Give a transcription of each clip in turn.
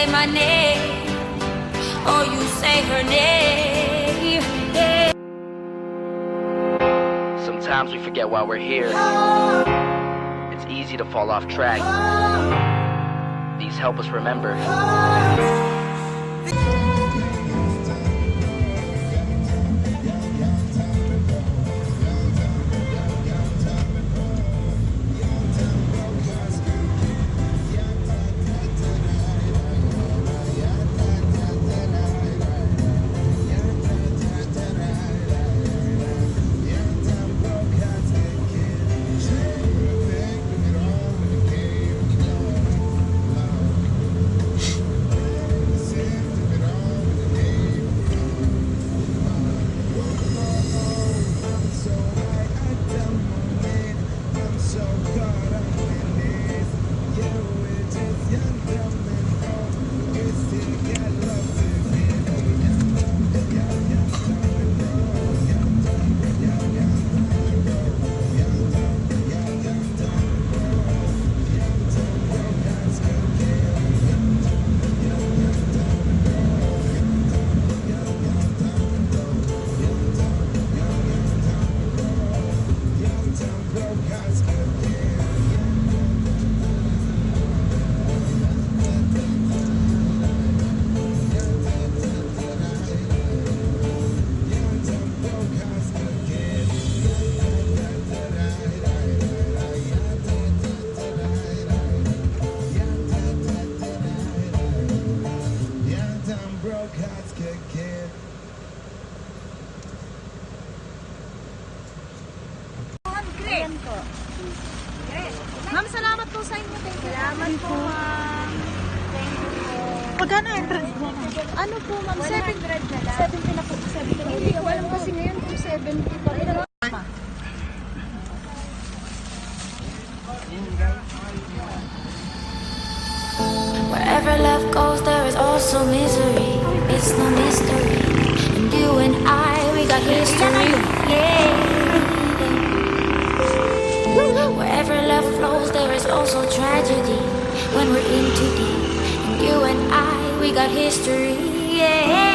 say my name, or you say her name. Yeah. Sometimes we forget why we're here. It's easy to fall off track. These help us remember. Sa inyo. Thank you. Salamat po, ma'am. Thank you po. Magkano entrance mo? Ano po, ma'am? 700 na lang. 70 na po. 70 Hindi ko alam kasi ngayon kung 70 pa rin. Wherever love goes, there is also misery. It's no mystery. And you and I, we got history. Yeah. Also tragedy. When we're in too deep. And you and I, we got history. Yeah.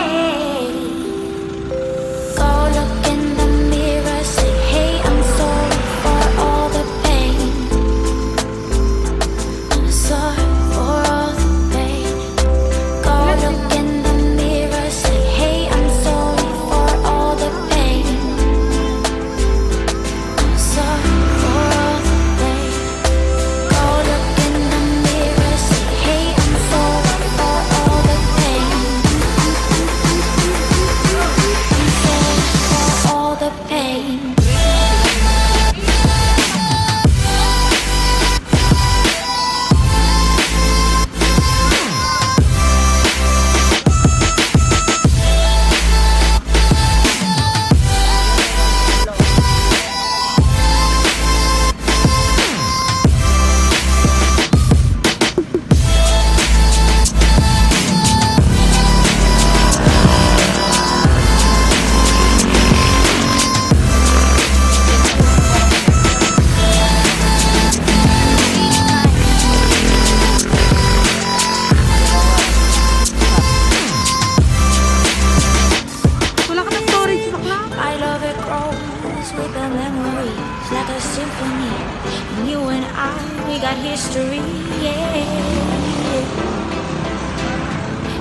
We got history, yeah.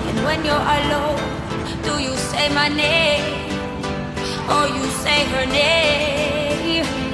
And when you're alone, do you say my name or you say her name?